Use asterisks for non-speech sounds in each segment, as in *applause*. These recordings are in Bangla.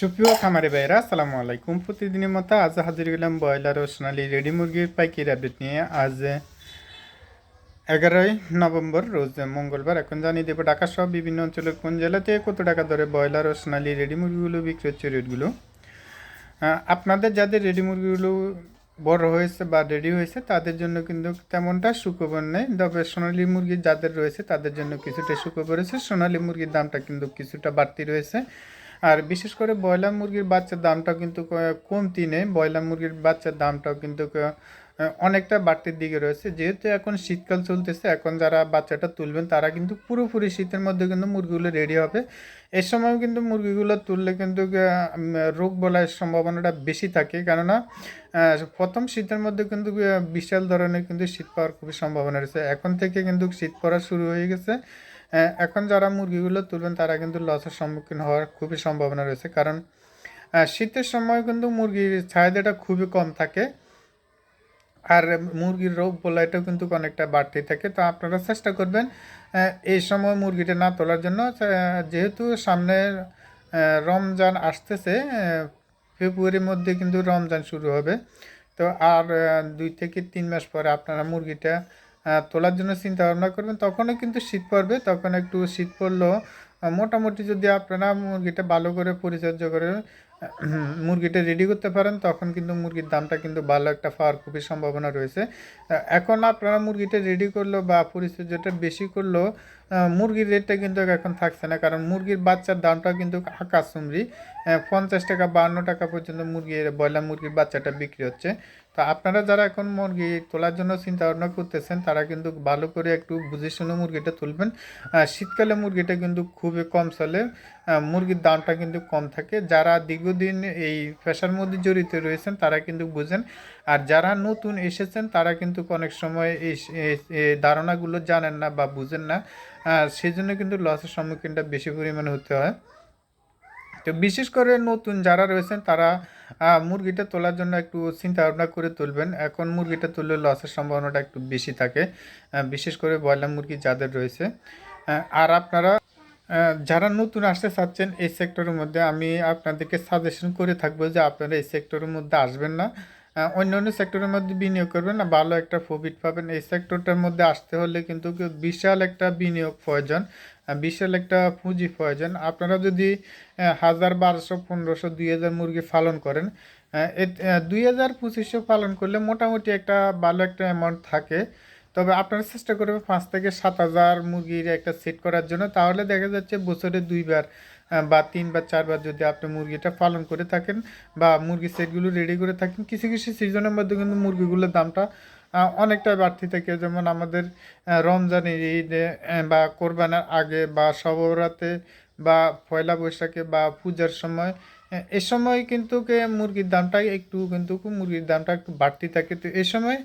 সুপ্রিয় খামারি ভাইরা আসসালামু আলাইকুম। প্রতিদিনের মতো আজ হাজির হলাম ব্রয়লার ও সোনালি রেডি মুরগির পাইকারি আপডেট নিয়ে। আজ এগারোই নভেম্বর, রোজ মঙ্গলবার। এখন জানিয়ে দেবো ঢাকা সহ বিভিন্ন অঞ্চলের কোন জেলাতে কত টাকা ধরে ব্রয়লার ও সোনালি রেডি মুরগিগুলো বিক্রি হচ্ছে রেটগুলো? আপনাদের যাদের রেডি মুরগিগুলো বড় হয়েছে বা রেডি হয়েছে, তাদের জন্য কিন্তু তেমনটা সুখবর নেই। তবে সোনালী মুরগি যাদের রয়েছে, তাদের জন্য কিছুটা সুখবর রয়েছে। সোনালী মুরগির দামটা কিন্তু কিছুটা বাড়তি রয়েছে। আর বিশেষ করে ব্রয়লার মুরগির বাচ্চার দামটাও কিন্তু কমতি নেই। ব্রয়লার মুরগির বাচ্চার দামটাও কিন্তু অনেকটা বাড়তির দিকে রয়েছে। যেহেতু এখন শীতকাল চলতেছে, এখন যারা বাচ্চাটা তুলবেন, তারা কিন্তু পুরোপুরি শীতের মধ্যে কিন্তু মুরগিগুলো রেডি হবে। এ সময়ও কিন্তু মুরগিগুলো তুললে কিন্তু রোগ বলার সম্ভাবনাটা বেশি থাকে। কেননা প্রথম শীতের মধ্যে কিন্তু বিশাল ধরনের কিন্তু শীত পাওয়ার খুবই সম্ভাবনা রয়েছে। এখন থেকে কিন্তু শীত পড়া শুরু হয়ে গেছে। এখন যারা মুরগিগুলো তুলবেন, তারা কিন্তু লসের সম্মুখীন হওয়ার খুবই সম্ভাবনা রয়েছে। কারণ শীতের সময় কিন্তু মুরগির চাহিদাটা খুবই কম থাকে। আর মুরগির রোগ বলাইটাও কিন্তু অনেকটা বাড়তি থাকে। তো আপনারা চেষ্টা করবেন এই সময় মুরগিটা না তোলার জন্য। যেহেতু সামনে রমজান আসতেছে ফেব্রুয়ারির মধ্যে কিন্তু রমজান শুরু হবে। তো আর দুই থেকে তিন মাস পরে আপনারা মুরগিটা তোলার জন্য চিন্তা ভাবনা করবেন তখনও কিন্তু শীত পড়বে তখন একটু শীত পড়লেও মোটামুটি যদি আপনারা মুরগিটা ভালো করে পরিচর্যা করে *clears throat* মুরগিটা রেডি করতে পারেন তখন কিন্তু মুরগির দামটা কিন্তু ভালো একটা পাওয়ার খুবই সম্ভাবনা রয়েছে। এখন আপনারা মুরগিটা রেডি করল বা পরিচর্যাটা বেশি করলেও আহ, মুরগির রেটটা কিন্তু এখন থাকছে না। কারণ মুরগির বাচ্চার দামটা কিন্তু আকাশচুম্বরি পঞ্চাশ টাকা, বান্ন টাকা পর্যন্ত মুরগির ব্রয়লার মুরগির বাচ্চাটা বিক্রি হচ্ছে। তো আপনারা যারা এখন মুরগি তোলার জন্য চিন্তা ভাবনা করতেছেন, তারা কিন্তু ভালো করে একটু বুঝে শুনে মুরগিটা তুলবেন। শীতকালে মুরগিটা কিন্তু খুবই কম চলে। মুরগির দামটা কিন্তু কম থাকে। যারা দীর্ঘদিন এই পেশার মধ্যে জড়িত রয়েছেন, তারা কিন্তু বুঝেন। আর যারা নতুন এসেছেন, তারা কিন্তু অনেক সময় এই ধারণাগুলো জানেন না বা বুঝেন না। সেই জন্য কিন্তু লসের সম্মুখীনটা বেশি পরিমাণে হতে হয়। তো বিশেষ করে নতুন যারা রয়েছেন, তারা মুরগিটা তোলার জন্য একটু চিন্তা ভাবনা করে তুলবেন। এখন মুরগিটা তুললে লসের সম্ভাবনাটা একটু বেশি থাকে। বিশেষ করে ব্রয়লার মুরগি যাদের রয়েছে। আর আপনারা যারা নতুন আসতে চাচ্ছেন এই সেক্টরের মধ্যে, আমি আপনাদেরকে সাজেশন করে থাকব যে আপনারা এই সেক্টরের মধ্যে আসবেন না। অন্য অন্য সেক্টরের মধ্যে বিনিয়োগ করবেন না, ভালো একটা প্রফিট পাবেন। এই সেক্টরটার মধ্যে আসতে হলে কিন্তু বিশাল একটা বিনিয়োগ প্রয়োজন বিশাল একটা পুঁজি প্রয়োজন। আপনারা যদি হাজার বারোশো, পনেরোশো, দুই হাজার মুরগি পালন করেন দুই হাজার, পঁচিশশো পালন করলে মোটামুটি একটা ভালো একটা অ্যামাউন্ট থাকে। তবে আপনারা চেষ্টা করবেন পাঁচ থেকে সাত হাজার মুরগির একটা সেট করার জন্য। তাহলে দেখা যাচ্ছে বছরে দুইবার বা তিনবার চারবার যদি আপনি মুরগিটা পালন করে থাকেন বা মুরগি সেটগুলো রেডি করে থাকেন, কিছু কিছু সিজনের মধ্যে কিন্তু মুরগিগুলোর দামটা অনেকটাই অনেকটা বাড়তি থাকে। যেমন আমাদের রমজান রমজানের ঈদে বা কোরবানার আগে বা সবরাতে বা পয়লা বৈশাখে বা পূজার সময় এ সময় কিন্তু মুরগির দামটা একটু কিন্তু মুরগির দামটা একটু বাড়তি থাকে। তো এ সময়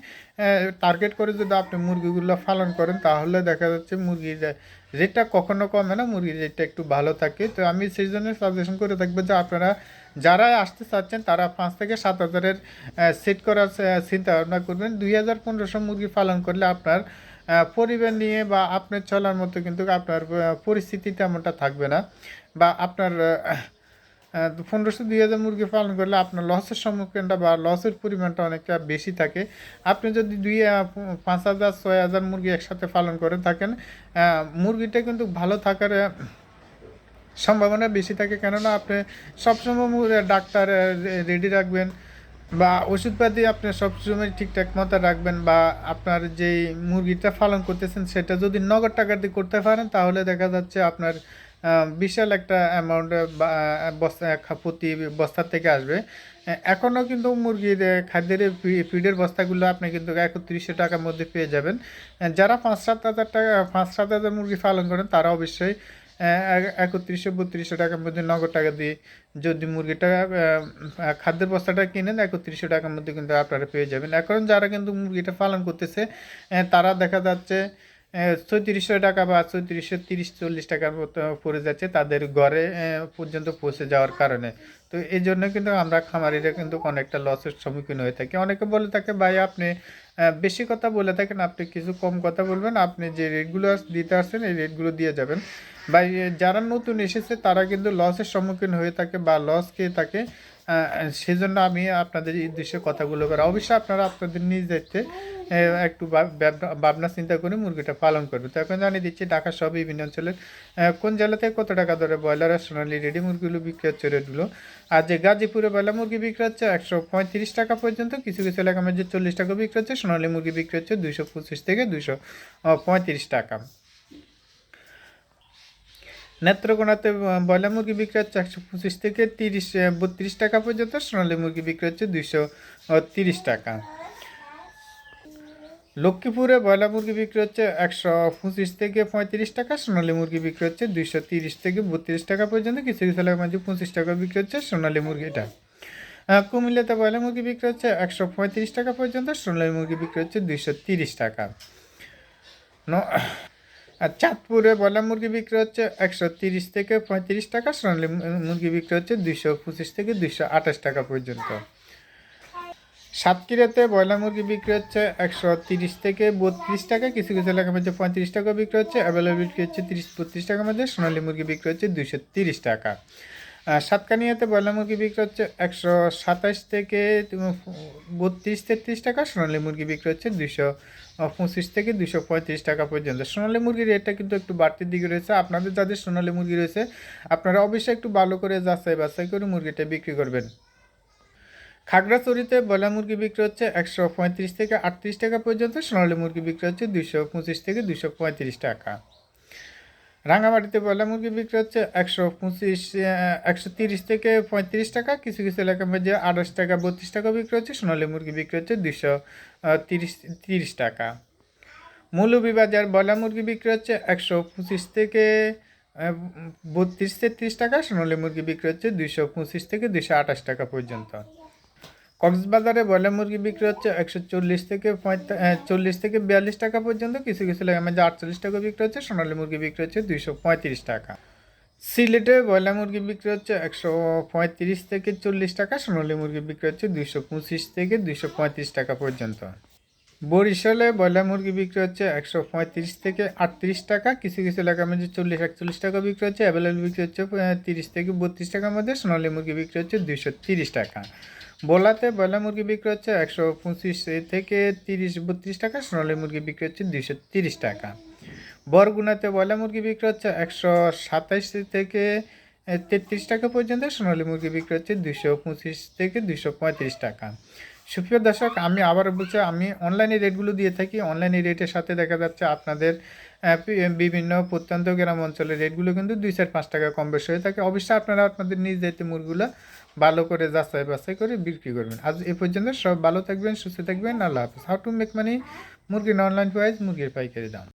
টার্গেট করে যদি আপনি মুরগিগুলো পালন করেন, তাহলে দেখা যাচ্ছে মুরগির রেটটা কখনো কমে না, মুরগির রেটটা একটু ভালো থাকে। তো আমি সেই জন্য সাজেশন করে থাকব যে আপনারা যারা আসতে চাচ্ছেন, তারা পাঁচ থেকে সাত হাজারের সেট করার চিন্তা ভাবনা করবেন। দুই হাজার পনেরোশো মুরগি পালন করলে আপনার পরিবার নিয়ে বা আপনার চলার মতো কিন্তু আপনার পরিস্থিতি তেমনটা থাকবে না। বা আপনার পনেরোশো দুই হাজার মুরগি পালন করলে আপনার লসের সম্মুখীনটা বা লসের পরিমাণটা অনেকটা বেশি থাকে। আপনি যদি দুই পাঁচ হাজার, ছয় হাজার মুরগি একসাথে পালন করে থাকেন মুরগিটা কিন্তু ভালো থাকার সম্ভাবনা বেশি থাকে। কেননা আপনি সবসময় ডাক্তার রেডি রাখবেন বা ওষুধপাতি আপনি সবসময় ঠিকঠাক মতো রাখবেন বা আপনার যেই মুরগিটা পালন করতেছেন সেটা যদি নগদ টাকা দিয়ে করতে পারেন, তাহলে দেখা যাচ্ছে আপনার বিশাল একটা অ্যামাউন্ট বস্তা, প্রতি বস্তা থেকে আসবে। এখনও কিন্তু মুরগির খাদ্যের ফিডের বস্তাগুলো আপনি কিন্তু একত্রিশশো টাকার মধ্যে পেয়ে যাবেন। যারা পাঁচ সাত হাজার টাকা, পাঁচ সাত হাজার মুরগি পালন করেন, তারা অবশ্যই একত্রিশশো, বত্রিশশো টাকার মধ্যে নগদ টাকা দিয়ে যদি মুরগিটা খাদ্যের বস্তাটা কিনেন, একত্রিশশো টাকার মধ্যে কিন্তু আপনারা পেয়ে যাবেন। এখন যারা কিন্তু মুরগিটা পালন করতেছে তারা দেখা যাচ্ছে চৌত্রিশশো টাকা বা চৌত্রিশশো তিরিশ চল্লিশ টাকার মতো পড়ে যাচ্ছে তাদের ঘরে পর্যন্ত পৌঁছে যাওয়ার কারণে। তো এই জন্য কিন্তু আমরা খামারিরা কিন্তু অনেকটা লসের সম্মুখীন হয়ে থাকি। অনেকে বলে থাকে, ভাই, আপনি বেশি কথা বলে থাকেন, আপনি কিছু কম কথা বলবেন, আপনি যে রেটগুলো দিতে আসছেন, এই রেটগুলো দিয়ে যাবেন। বা যারা নতুন এসেছে, তারা কিন্তু লসের সম্মুখীন হয়ে থাকে বা লস খেয়ে থাকে। সেজন্য আমি আপনাদের এই উদ্দেশ্যে কথাগুলো করা। অবশ্যই আপনারা আপনাদের নিজ দায়িত্বে একটু ভাবনা- চিন্তা করে মুরগিটা পালন করবে তো এখন জানিয়ে দিচ্ছি, ঢাকা সহ বিভিন্ন অঞ্চলের কোন জেলা থেকে কত টাকা ধরে ব্রয়লার আর সোনালি রেডি মুরগিগুলো বিক্রি হচ্ছে রেটগুলো আর যে গাজীপুরে ব্রয়লার মুরগি বিক্রি হচ্ছে একশো পঁয়ত্রিশ টাকা পর্যন্ত, কিছু কিছু এলাকার মধ্যে চল্লিশ টাকা বিক্রি হচ্ছে, সোনালি মুরগি বিক্রি হচ্ছে দুইশো পঁচিশ থেকে দুইশো পঁয়ত্রিশ টাকা। নেত্রকোনাতে ব্রয়লার মুরগি বিক্রি হচ্ছে একশো পঁচিশ থেকে তিরিশ বত্রিশ টাকা পর্যন্ত, সোনালী মুরগি বিক্রি হচ্ছে দুইশো তিরিশ টাকা। লক্ষ্মীপুরে ব্রয়লার মুরগি বিক্রি হচ্ছে একশো পঁচিশ থেকে পঁয়ত্রিশ টাকা, সোনালী মুরগি বিক্রি হচ্ছে দুইশো তিরিশ থেকে বত্রিশ টাকা পর্যন্ত কিছু কিছু এলাকার মধ্যে পঁচিশ টাকা বিক্রি হচ্ছে সোনালী মুরগিটা। কুমিল্লাতে ব্রয়লার মুরগি বিক্রি হচ্ছে একশো পঁয়ত্রিশ টাকা পর্যন্ত, সোনালী মুরগি বিক্রি হচ্ছে দুইশো তিরিশ টাকা। ন- আর চাঁদপুরে বলা মুরগি বিক্রি হচ্ছে একশো তিরিশ থেকে পঁয়ত্রিশ টাকা, সোনালি মুরগি বিক্রি হচ্ছে দুইশো পঁচিশ থেকে দুইশো আঠাশ টাকা পর্যন্ত। সাতক্ষীরাতে ব্রয়লার মুরগি বিক্রি হচ্ছে একশো তিরিশ থেকে বত্রিশ টাকা, কিছু কিছু এলাকার মধ্যে পঁয়ত্রিশ টাকা বিক্রি হচ্ছে অ্যাভেলেবল বিক্রি হচ্ছে তিরিশ, বত্রিশ টাকার মধ্যে, সোনালী মুরগি বিক্রি হচ্ছে দুশো তিরিশ টাকা। সাতকানিয়াতে ব্রয়লার মুরগি বিক্রি হচ্ছে একশো সাতাশ থেকে বত্রিশ, তেত্রিশ টাকা। সোনালী মুরগি বিক্রি হচ্ছে দুইশো পঁচিশ থেকে দুশো পঁয়ত্রিশ টাকা পর্যন্ত। সোনালী মুরগির রেটটা কিন্তু একটু বাড়তির দিকে রয়েছে। আপনাদের যাদের সোনালী মুরগি রয়েছে, আপনারা অবশ্যই একটু ভালো করে যাচাই বাছাই করে মুরগিটা বিক্রি করবেন। খাগড়াছড়িতে ব্রয়লার মুরগি বিক্রি হচ্ছে একশো পঁয়ত্রিশ থেকে আটত্রিশ টাকা পর্যন্ত। সোনালী মুরগি বিক্রি হচ্ছে দুশো পঁচিশ থেকে দুশো পঁয়ত্রিশ টাকা। রাঙামাটিতে ব্রয়লার মুরগি বিক্রি হচ্ছে একশো পঁচিশ একশো তিরিশ থেকে পঁয়ত্রিশ টাকা। কিছু কিছু এলাকার মধ্যে আঠাশ টাকা, বত্রিশ টাকা বিক্রি হচ্ছে। সোনালী মুরগি বিক্রি হচ্ছে দুশো তিরিশ তিরিশ টাকা। মৌলভীবাজার ব্রয়লার মুরগি বিক্রি হচ্ছে একশো পঁচিশ থেকে বত্রিশ, তেত্রিশ টাকা। সোনালী মুরগি বিক্রি হচ্ছে দুশো পঁচিশ থেকে দুশো আঠাশ টাকা পর্যন্ত। কক্সবাজারে ব্রয়লার মুরগি বিক্রি হচ্ছে একশো চল্লিশ থেকে চল্লিশ থেকে বিয়াল্লিশ টাকা পর্যন্ত। কিছু কিছু এলাকার মধ্যে আটচল্লিশ টাকা বিক্রি হচ্ছে, সোনালী মুরগি বিক্রি হচ্ছে দুইশো পঁয়ত্রিশ টাকা। সিলেটে ব্রয়লার মুরগি বিক্রি হচ্ছে একশো পঁয়ত্রিশ থেকে চল্লিশ টাকা, সোনালী মুরগি বিক্রি হচ্ছে দুইশো পঁচিশ থেকে দুইশো পঁয়ত্রিশ টাকা পর্যন্ত। বরিশালে ব্রয়লার মুরগি বিক্রি হচ্ছে একশো পঁয়ত্রিশ থেকে আটত্রিশ টাকা, কিছু কিছু এলাকার মধ্যে চল্লিশ, একচল্লিশ টাকা বিক্রি হচ্ছে অ্যাভেলেবল বিক্রি হচ্ছে তিরিশ থেকে বত্রিশ টাকার মধ্যে, সোনালী মুরগি বিক্রি হচ্ছে দুইশো তিরিশ টাকা। বোলাতে ব্রয়লার মুরগি বিক্রি হচ্ছে একশো পঁচিশ থেকে তিরিশ, বত্রিশ টাকা, সোনালী মুরগি বিক্রি হচ্ছে দুইশো তিরিশ টাকা। বরগুনাতে ব্রয়লার মুরগি বিক্রি হচ্ছে একশো সাতাইশ থেকে তেত্রিশ টাকা পর্যন্ত, সোনালী মুরগি বিক্রি হচ্ছে দুশো পঁচিশ থেকে দুশো পঁয়ত্রিশ টাকা। সুপ্রিয় দর্শক, আমি আবার বলছি, আমি অনলাইনে রেটগুলো দিয়ে থাকি। অনলাইনে রেটের সাথে দেখা যাচ্ছে আপনাদের বিভিন্ন প্রত্যন্ত গ্রাম অঞ্চলের রেটগুলো কিন্তু দুই চার পাঁচ টাকা কম বেশি হয়ে থাকে। অবশ্যই আপনারা আপনাদের নিজ দায়িত্বে মুরগুলো ভালো করে যাচাই বাছাই করে বিক্রি করবেন। আজ এ পর্যন্ত সব ভালো থাকবেন, সুস্থ থাকবেন, আল্লাহ হাফিজ। হাউ টু মেক মানি মুরগির অনলাইন প্রাইস মুরগির পাইকারি দাম।